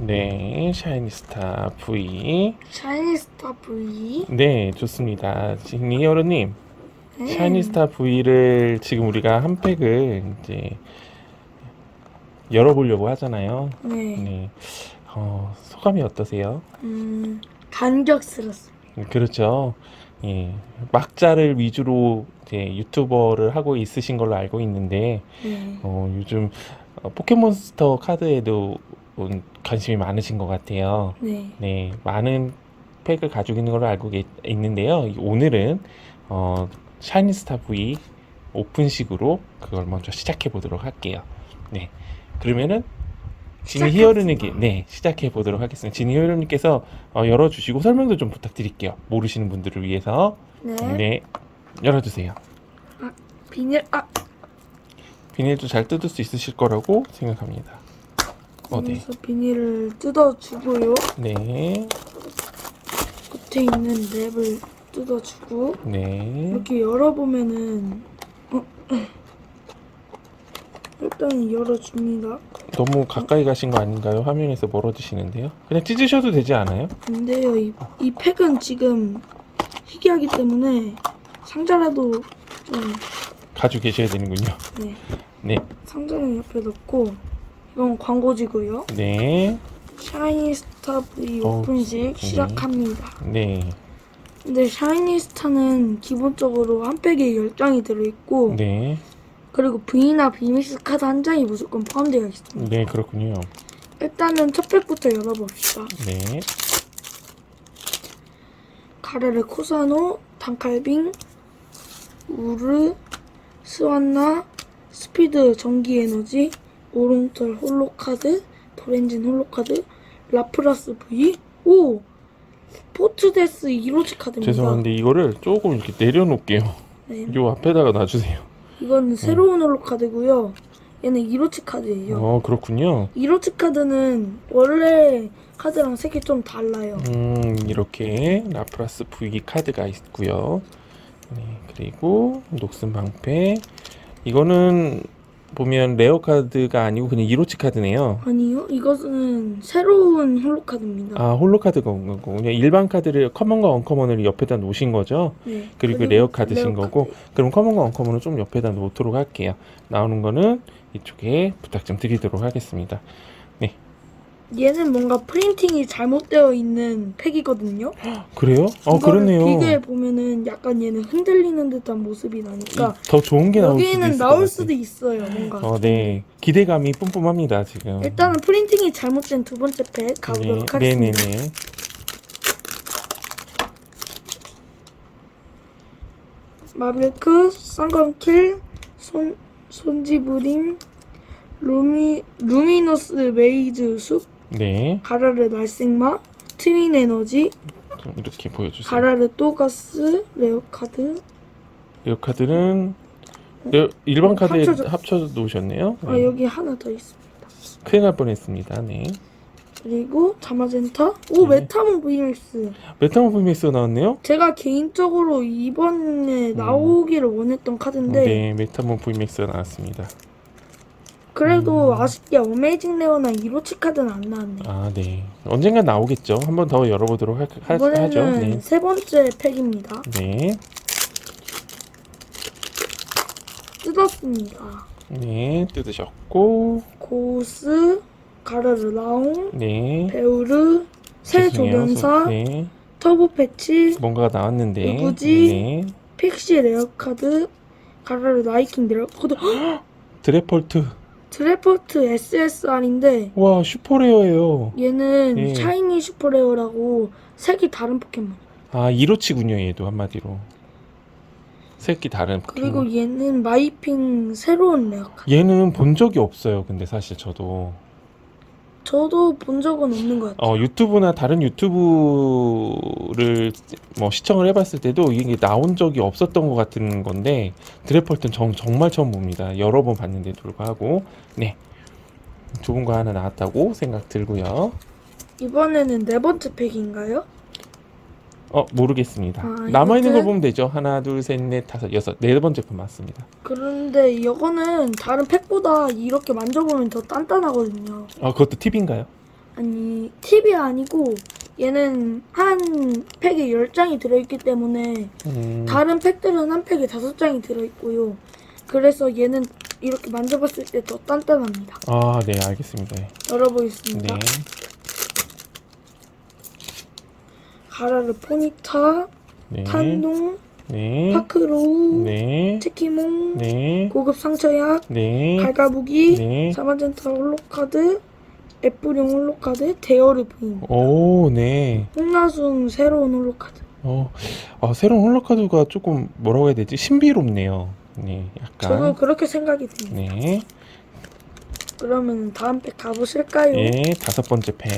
네, 샤이니스타 V. 샤이니스타 V. 네, 좋습니다. 지금 이여로님, 네. 샤이니스타 V를 지금 우리가 한 팩을 이제 열어보려고 하잖아요. 네. 네, 어, 소감이 어떠세요? 음, 감격스럽습니다. 그렇죠. 예, 막자를 위주로 이제 유튜버를 하고 있으신 걸로 알고 있는데, 네. 어, 요즘 어, 포켓몬스터 카드에도 음, 관심이 많으신 것 같아요. 네. 네, 많은 팩을 가지고 있는 걸로 알고 계 있는데요 오늘은 어, 샤이니스타 V 오픈식으로 그걸 먼저 시작해 보도록 할게요. 네, 그러면은 지니 히어르님께 네 시작해 보도록 하겠습니다. 지니 히어르님께서 어, 열어주시고 설명도 좀 부탁드릴게요. 모르시는 분들을 위해서 네. 네 열어주세요. 비닐, 아, 비닐도 잘 뜯을 수 있으실 거라고 생각합니다. 어, 네, 그래서 비닐을 뜯어주고요. 네, 끝에 있는 랩을 뜯어주고, 네, 이렇게 열어보면은, 어, 일단 열어줍니다. 너무 가까이 가신 거 아닌가요? 화면에서 멀어지시는데요. 그냥 찢으셔도 되지 않아요? 근데요, 이, 이 팩은 지금 희귀하기 때문에 상자라도 좀, 가지고 계셔야 되는군요. 네. 네, 상자는 옆에 넣고, 이건 광고지고요. 네, 샤이니스타 V 어, 오픈식 시작합니다. 네, 근데 샤이니스타는 기본적으로 한 팩에 10장이 들어있고 네, 그리고 V나 비미스 카드 한 장이 무조건 포함되어 있습니다. 네, 그렇군요. 일단은 첫 팩부터 열어봅시다. 네, 가르르 코사노, 단칼빙, 우르, 스완나, 스피드 전기 에너지, 오롱털 홀로카드, 도렌진 홀로카드, 라프라스 V, 오! 포트데스 이로치 카드입니다. 죄송한데 이거를 조금 이렇게 내려놓을게요. 네. 요 앞에다가 놔주세요. 이건 새로운 홀로카드고요. 얘는 이로치 카드예요. 어, 그렇군요. 이로치 카드는 원래 카드랑 색이 좀 달라요. 음, 이렇게 라프라스 V 카드가 있고요. 네, 그리고 녹슨 방패. 이거는 보면 레어 카드가 아니고 그냥 이로치 카드네요. 아니요, 이것은 새로운 홀로 카드입니다. 아, 홀로 카드가 온 거고 그냥 일반 카드를 커먼과 언커먼을 옆에다 놓으신 거죠? 네. 그리고 레어 카드신 거고 그럼 커먼과 언커먼은 좀 옆에다 놓도록 할게요. 나오는 거는 이쪽에 부탁 좀 드리도록 하겠습니다. 얘는 뭔가 프린팅이 잘못되어 있는 팩이거든요. 그래요? 어, 이거를 그러네요. 비교해 보면은 약간 얘는 흔들리는 듯한 모습이 나니까 이- 더 좋은 게 나올 수도 여기는 있을 것 나올 같아요. 수도 있어요, 뭔가. 어, 네. 기대감이 뿜뿜합니다, 지금. 일단은 프린팅이 잘못된 두 번째 팩 가보도록 네, 하겠습니다. 네네네. 마빌크, 쌍검킬, 손, 손지브림, 루미, 루미너스 메이즈 숲, 네. 가라르 날생마, 트윈 에너지, 좀 이렇게 보여주세요. 가라르 또가스, 레어카드. 이 카드는 레- 일반 카드에 합쳐져- 합쳐 놓으셨네요. 아, 네. 여기 하나 더 있습니다. 큰일 날 뻔했습니다. 네. 그리고 자마젠타, 오, 네. 메타몬 VMS. 메타모프미스가 나왔네요. 제가 개인적으로 이번에 나오기를 원했던 카드인데, 음. 네, 메타모프미스가 나왔습니다. 그래도 음. 아쉽게 어메이징 레어나 이로치 카드는 안 나왔네요. 아, 네. 언젠가 나오겠죠. 한 번 더 열어보도록 하, 하, 이번에는 하죠. 네. 세 번째 팩입니다. 네. 뜯었습니다. 네, 뜯으셨고, 고스, 가르르 라옹, 네. 베우르, 새 죄송해요. 조련사, 네. 터보 패치, 뭔가가 나왔는데. 누구지? 네. 픽시 레어카드, 가르르 나이킹 레어카드, 드레폴트. 드래퍼트 SSR인데 와, 슈퍼레어예요. 얘는 네. 샤이니 슈퍼레어라고 색이 다른 포켓몬. 아, 이로치군요, 얘도 한마디로. 새끼 다른 그리고 포켓몬. 얘는 마이핑 새로운 레어카드. 얘는 본 적이 없어요. 근데 사실 저도 저도 본 적은 없는 것 같아요. 어, 유튜브나 다른 유튜브를 뭐 시청을 해봤을 때도 이게 나온 적이 없었던 것 같은 건데 드래펄튼 정, 정말 처음 봅니다. 여러 번 봤는데도 불구하고 네 좋은 거 하나 나왔다고 생각 들고요. 이번에는 네 번째 팩인가요? 어 모르겠습니다. 아, 남아 있는 이거는- 걸 보면 되죠. 하나, 둘, 셋, 넷, 다섯, 여섯 네 번째 편 맞습니다. 그런데 이거는 다른 팩보다 이렇게 만져보면 더 단단하거든요. 아 그것도 팁인가요? 아니 팁이 아니고 얘는 한 팩에 10장이 들어있기 때문에 음, 다른 팩들은 한 팩에 5장이 들어있고요. 그래서 얘는 이렇게 만져봤을 때 더 단단합니다. 아, 네, 알겠습니다. 네. 열어보겠습니다. 가라르 포니타, 네. 탄동, 네. 파크로우, 네. 체키몽, 네. 고급 상처약, 네. 갈가부기, 네. 사마젠타 홀로카드, 애플용 홀로카드, 데어르 부인, 오, 네. 홍나순 새로운 홀로카드. 어, 아, 새로운 홀로카드가 조금 뭐라고 해야 되지? 신비롭네요. 네, 저도 약간. 그렇게 생각이 듭니다. 네. 그러면 다음 팩 가보실까요? 예, 다섯 번째 팩.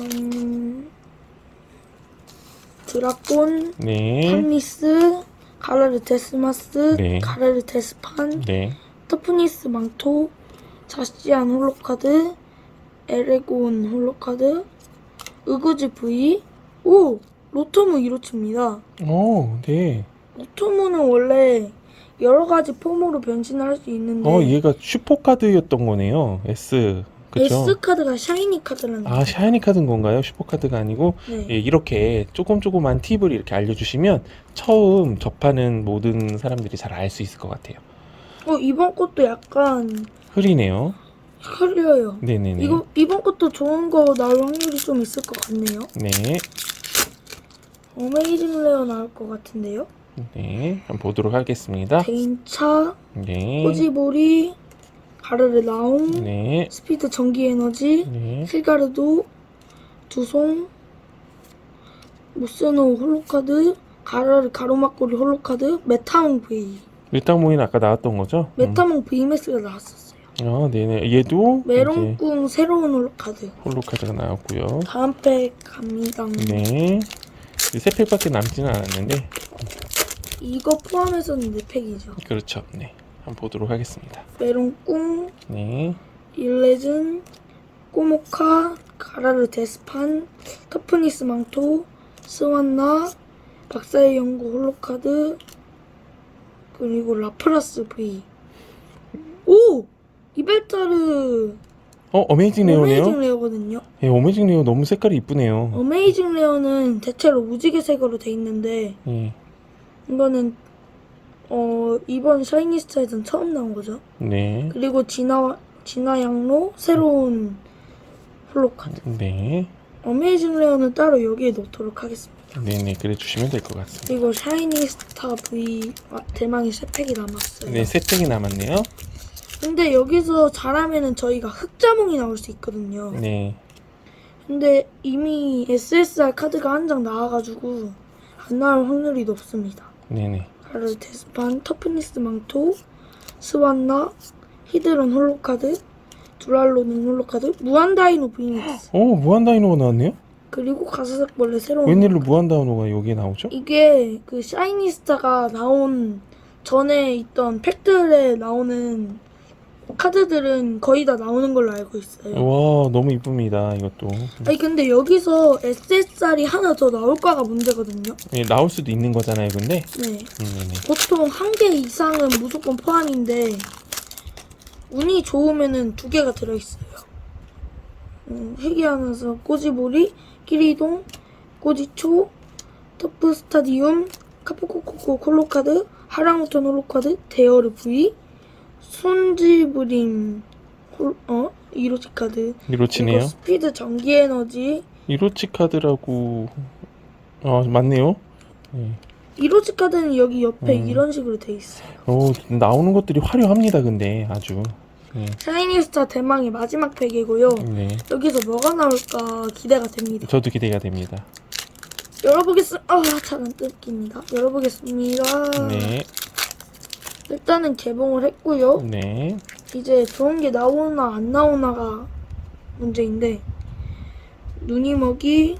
음, 드라곤, 네. 판미스, 가라르 데스마스, 네. 가라르 데스판, 네. 터프니스 망토, 자시안 홀로카드, 에레곤 홀로카드, 으그즈 V, 오! 로토무 이로치입니다. 오, 네. 로토무는 원래 여러 가지 폼으로 변신을 할 수 있는데 어, 얘가 슈퍼카드였던 거네요. S. 그죠? S 카드가 샤이니 카드라는 아, 샤이니 카드인 건가요? 슈퍼 카드가 아니고 네. 예, 이렇게 조금 조금만 팁을 이렇게 알려주시면 처음 접하는 모든 사람들이 잘 알 수 있을 것 같아요. 어 이번 것도 약간 흐리네요. 흐려요. 네네네. 이거 이번 것도 좋은 거 나올 확률이 좀 있을 것 같네요. 네, 어메이징 레어 나올 것 같은데요. 네, 한번 보도록 하겠습니다. 데인차, 네, 호지보리, 가르르 나옹, 네, 스피드 전기 에너지, 네, 실가르도, 두송, 모스노 홀로카드, 가르르 가로막고리 홀로카드, 메타몽 V. 밀당모인 아까 나왔던 거죠? 메타몽 VMAX가 나왔었어요. 음. 아, 네네. 얘도 이제 메롱꿍 새로운 홀로카드. 홀로카드가 나왔고요. 다음 팩 갑니다. 네, 이제 세 팩밖에 남지는 않았는데 이거 포함해서는 4팩이죠. 그렇죠. 네, 한번 보도록 하겠습니다. 메롱꿍, 네, 일레즌, 꼬모카, 가라르 데스판, 터프니스 망토, 스완나, 박사의 연구 홀로카드, 그리고 라프라스 V. 오! 이벨타르 어, 어메이징 레어네요. 어메이징 레어거든요. 예, 어메이징 레어 너무 색깔이 이쁘네요. 어메이징 레어는 대체로 무지개 색으로 돼 있는데 예, 이거는 어 이번 샤이니스타에선 처음 나온 거죠. 네, 그리고 진화 진화 양로 새로운 홀로카드. 네, 어메이징 레어는 따로 여기에 넣도록 하겠습니다. 네네, 그래 주시면 될 것 같습니다. 그리고 샤이니스타 V 아, 대망의 세 팩이 남았어요. 네, 세 팩이 남았네요. 근데 여기서 잘하면은 저희가 흑자몽이 나올 수 있거든요. 네, 근데 이미 SSR 카드가 한 장 나와가지고 안 나올 확률이 높습니다. 네네. 가르 데스판, 터프니스 망토, 스완나, 히드론 홀로카드, 두랄로닌 홀로카드, 무한다이노 비닉스, 오, 무한 다이노가 나왔네요? 그리고 가사삭벌레 새로운 웬일로 무한 다이노가 여기에 나오죠? 이게 그 샤이니스타가 나온 전에 있던 팩들에 나오는 카드들은 거의 다 나오는 걸로 알고 있어요. 와, 너무 이쁩니다, 이것도. 아니 근데 여기서 SSR이 하나 더 나올까가 문제거든요. 예, 나올 수도 있는 거잖아요, 근데. 네. 음, 네네. 보통 한 개 이상은 무조건 포함인데 운이 좋으면은 두 개가 들어있어요. 음, 회귀하면서 꼬지보리, 끼리동, 꼬지초, 터프 스타디움, 카푸코코코 콜로카드, 하랑우톤 홀로카드, 데어르 V, 손지브림 홀, 어? 이로치 카드 이로치네요. 그리고 스피드 전기 에너지 이로치 카드라고. 아, 맞네요. 예. 이로치 카드는 여기 옆에 음. 이런 식으로 돼 있어요. 오, 나오는 것들이 화려합니다, 근데. 아주. 예. 샤이니스타 대망의 마지막 팩이고요. 네. 여기서 뭐가 나올까 기대가 됩니다. 저도 기대가 됩니다. 열어보겠습니다. 아, 잘안 뜯깁니다. 열어보겠습니다. 네. 일단은 개봉을 했고요. 네. 이제 좋은 게 나오나 안 나오나가 문제인데 눈이먹이,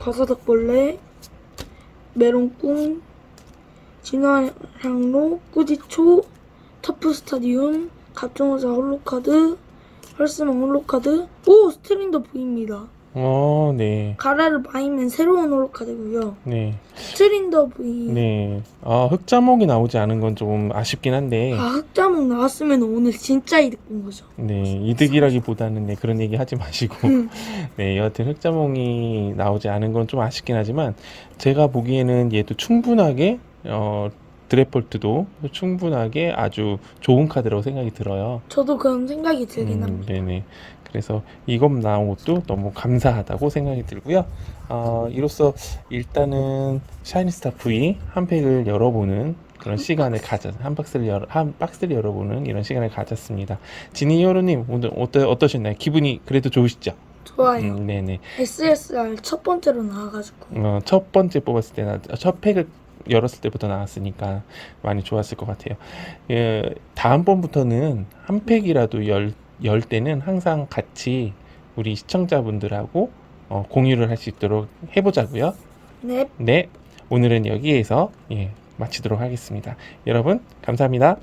가사닥벌레, 메론꿍, 진화향로, 꾸지초, 터프 스타디움, 갑종호자 홀로카드, 헐스망 홀로카드, 오 스트린더 보입니다. 어, 네. 가라를 마이면 새로운 홀로카드고요. 네. 트린더 V. 네. 아, 흑자목이 나오지 않은 건 좀 아쉽긴 한데. 아 흑자목 나왔으면 오늘 진짜 이득 본 거죠. 네, 이득이라기보다는 네, 그런 얘기 하지 마시고. 음. 네, 여하튼 흑자몽이 나오지 않은 건 좀 아쉽긴 하지만 제가 보기에는 얘도 충분하게 어 드래폴트도 충분하게 아주 좋은 카드라고 생각이 들어요. 저도 그런 생각이 들긴 음, 합니다. 네네. 그래서 이것 나온 것도 너무 감사하다고 생각이 들고요. 어, 이로써 일단은 샤이니스타 V 한 팩을 열어보는 그런 시간을 가졌, 한 박스를 열어, 한 박스를 열어보는 이런 시간을 가졌습니다. 지니 히어로님 오늘 어떠, 어떠셨나요? 기분이 그래도 좋으시죠? 좋아요. 음, 네네. SSR 첫 번째로 나와가지고 어, 첫 번째 뽑았을 때나 첫 팩을 열었을 때부터 나왔으니까 많이 좋았을 것 같아요. 예, 다음번부터는 한 팩이라도 열, 열 때는 항상 같이 우리 시청자분들하고 어, 공유를 할 수 있도록 해보자고요. 네 네, 오늘은 여기에서 예, 마치도록 하겠습니다. 여러분 감사합니다.